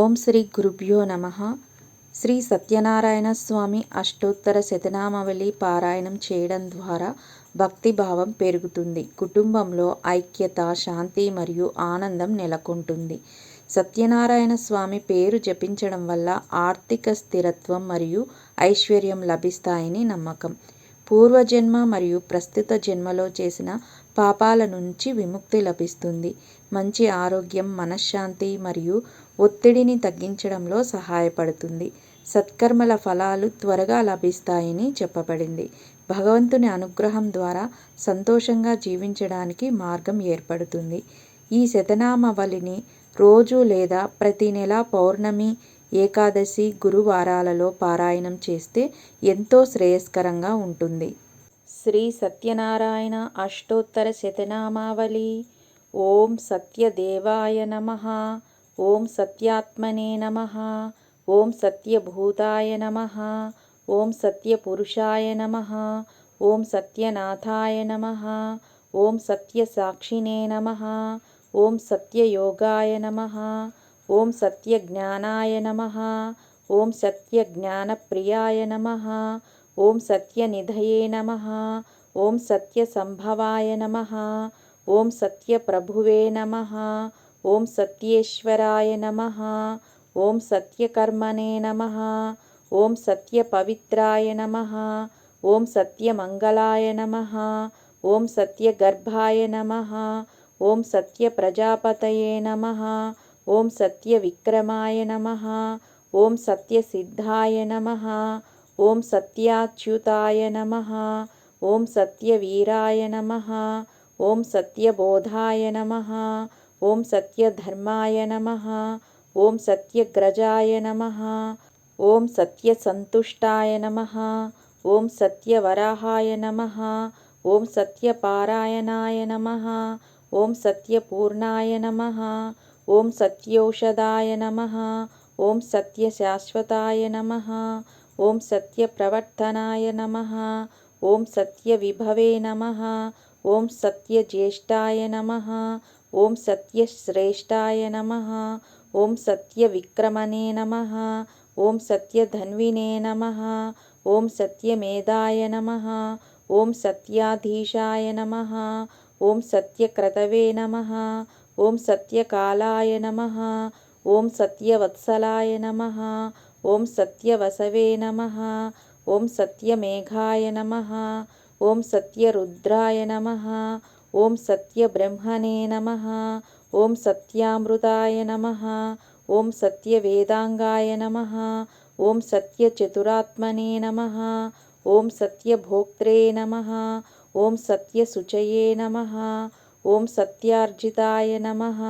ఓం శ్రీ గురుభ్యో నమ. శ్రీ సత్యనారాయణ స్వామి అష్టోత్తర శతనామావళి పారాయణం చేయడం ద్వారా భక్తిభావం పెరుగుతుంది. కుటుంబంలో ఐక్యత శాంతి మరియు ఆనందం నెలకొంటుంది. సత్యనారాయణ స్వామి పేరు జపించడం వల్ల ఆర్థిక స్థిరత్వం మరియు ఐశ్వర్యం లభిస్తాయని నమ్మకం. పూర్వజన్మ మరియు ప్రస్తుత జన్మలో చేసిన పాపాల నుంచి విముక్తి లభిస్తుంది. మంచి ఆరోగ్యం మనశ్శాంతి మరియు ఒత్తిడిని తగ్గించడంలో సహాయపడుతుంది. సత్కర్మల ఫలాలు త్వరగా లభిస్తాయని చెప్పబడింది. భగవంతుని అనుగ్రహం ద్వారా సంతోషంగా జీవించడానికి మార్గం ఏర్పడుతుంది. ఈ శతనామవళిని రోజు లేదా ప్రతి నెల పౌర్ణమి ఏకాదశి గురువారాలలో పారాయణం చేస్తే ఎంతో శ్రేయస్కరంగా ఉంటుంది. శ్రీ సత్యనారాయణ అష్టోత్తర శతనామావళి. ఓం సత్యదేవాయ నమ. ఓం సత్యాత్మనే నమ ఓం సత్యభూతాయ నమ ఓం సత్యపురుషాయ నమ ఓం సత్యనాథాయ నమ ఓం సత్యసాక్షినే నమ ఓం సత్యయోగాయ నమ ఓం సత్యజ్ఞానాయ నమ ఓం సత్యజ్ఞానప్రియాయ నమ ఓం సత్యనిధయే నమ ఓం సత్యసంభవాయ నమ ఓం సత్యప్రభువే నమ ఓం సత్యేశ్వరాయ నమ ఓం సత్యకర్మణే నమ ఓం సత్యపవిత్రాయ నమ ఓం సత్యమంగళాయ నమ ఓం సత్యగర్భాయ నమ ఓం సత్యప్రజాపతయే నమ ఓం సత్యవిక్రమాయ నమ ఓం సత్యసిద్ధాయ నమ ఓం సత్యాచ్యుతాయ నమ ఓం సత్యవీరాయ నమ ఓం సత్యబోధాయ నమ ఓం సత్యధర్మాయ నమ ఓం సత్యగ్రజాయ నమ ఓం సత్యసంతుష్టాయ నమ ఓం సత్యవరాహాయ నమ ఓం సత్యపారాయణాయ నమ ఓం సత్యపూర్ణాయ నమ ఓం సత్యౌషధాయ నమ ఓం సత్యశాశ్వతాయ నమ ఓం సత్యప్రవర్తనాయ నమ ఓం సత్యవిభవే నమ ఓం సత్యజ్యేష్ఠాయ నమ ఓం సత్యశ్రేష్ఠాయ నమ ఓం సత్యవిక్రమణే నమ ఓం సత్యధన్వినే నమ ఓం సత్యమేధాయ నమ ఓం సత్యాధీశాయ నమ ఓం సత్యక్రతవే నమ ఓం సత్యకాలాయ నమ ఓం సత్యవత్సలాయ నమ ఓం సత్యవసవే నమ ఓం సత్యమేఘాయ నమ ॐ सत्यरुद्राय नमः ॐ सत्यब्रह्मणे नमः ॐ सत्यामृताय नमः ॐ सत्यवेदाङ्गाय नमः ॐ सत्यचतुरात्मने नमः ॐ सत्यभोक्त्रे नमः ॐ सत्यसुचये नमः ॐ सत्यार्जिताय नमः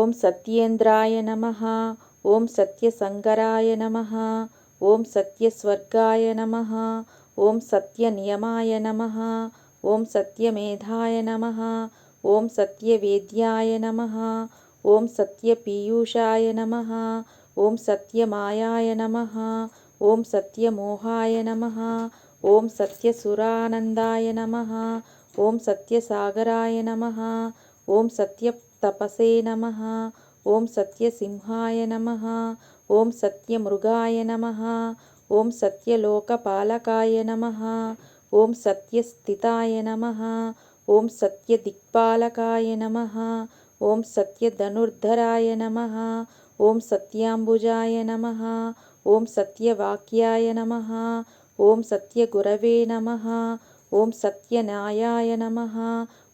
ॐ सत्येन्द्राय नमः ॐ सत्यशङ्कराय नमः ॐ सत्यस्वर्गाय नमः ఓం సత్యనియమాయ నమ ఓం సత్యమేధాయ నమ ఓం సత్యవేద్యాయ నమ ఓం సత్యపీయూషాయ నమ ఓం సత్యమాయాయ నమ ఓం సత్యమోహాయ నమ ఓం సత్యసురానందాయ నమ ఓం సత్యసాగరాయ నమ ఓం సత్యతపసే నమ ఓం సత్యసింహాయ నమ ఓం సత్యమృగాయ నమ ఓం సత్యలోకపాలకాయ నమ ఓం సత్యస్థితాయ నమ ఓం సత్యదిక్పాలకాయ నమ ఓం సత్యధనుర్ధరాయ నమ ఓం సత్యాంబుజాయ నమ ఓం సత్యవాక్యాయ నమ ఓం సత్యగురవే నమ ఓం సత్యన్యాయాయ నమ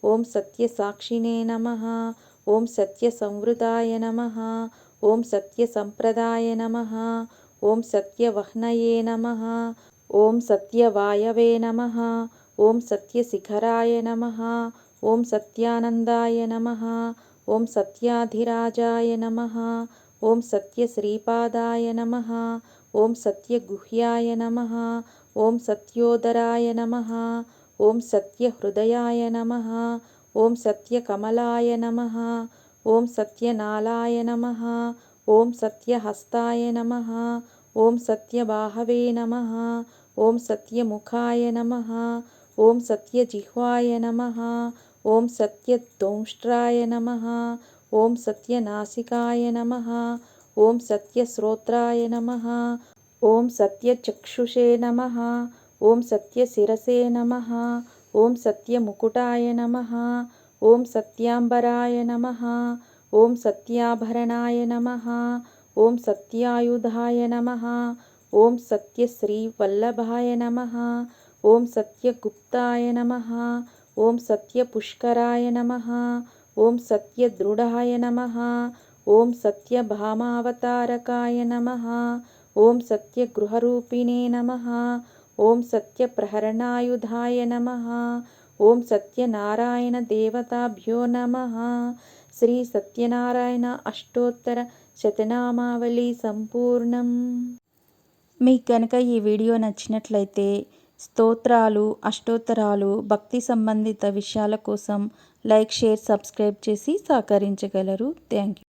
ఓం సత్యసాక్షినే నమ ఓం సత్యసంవృతాయ నమ ఓం సత్యసంప్రదాయ నమ ఓం సత్యవహ్నయే నమ ఓం సత్యవాయవే నమ ఓం సత్యశిఖరాయ నమ ఓం సత్యానందాయ నమ ఓం సత్యాధిరాజాయ నమ ఓం సత్యశ్రీపాదాయ నమ ఓం సత్యగుహ్యాయ నమ ఓం సత్యోదరాయ నమ ఓం సత్యహృదయాయ నమ ఓం సత్యకమలాయ నమ ఓం సత్యనాళాయ నమ ఓం సత్యహస్తాయ నమ ఓం సత్యబాహవే నమ ఓం సత్యముఖాయ నమ ఓం సత్యజిహ్వాయ నమ ఓం సత్యదోంష్ట్రాయ నమ ఓం సత్యనాసికాయ నమ ఓం సత్యశ్రోత్రాయ నమ ఓం సత్యచక్షుషే నమ ఓం సత్యశిరసే నమ ఓం సత్యముకుటాయ నమ ఓం సత్యాంబరాయ నమ ఓం సత్యాభరణాయ నమ ఓం సత్యాయుధాయ నమ. ఓం సత్యశ్రీ వల్లభాయ నమ. ఓం సత్యగుప్తాయ నమ. ఓం సత్యపుష్కరాయ నమ. ఓం సత్యదృఢాయ నమ. ఓం సత్యభామావతారకాయ నమ. ఓం సత్యగృహరూపిణే నమ. ఓం సత్యప్రహరణాయుధాయ నమ. ఓం సత్యనారాయణ దేవతాభ్యో నమ. శ్రీ సత్యనారాయణ అష్టోత్తర శతనామావళి సంపూర్ణం. మీకు కనుక ఈ వీడియో నచ్చినట్లయితే స్తోత్రాలు అష్టోత్తరాలు భక్తి సంబంధిత విషయాల కోసం లైక్ షేర్ సబ్స్క్రైబ్ చేసి సహకరించగలరు. Thank you.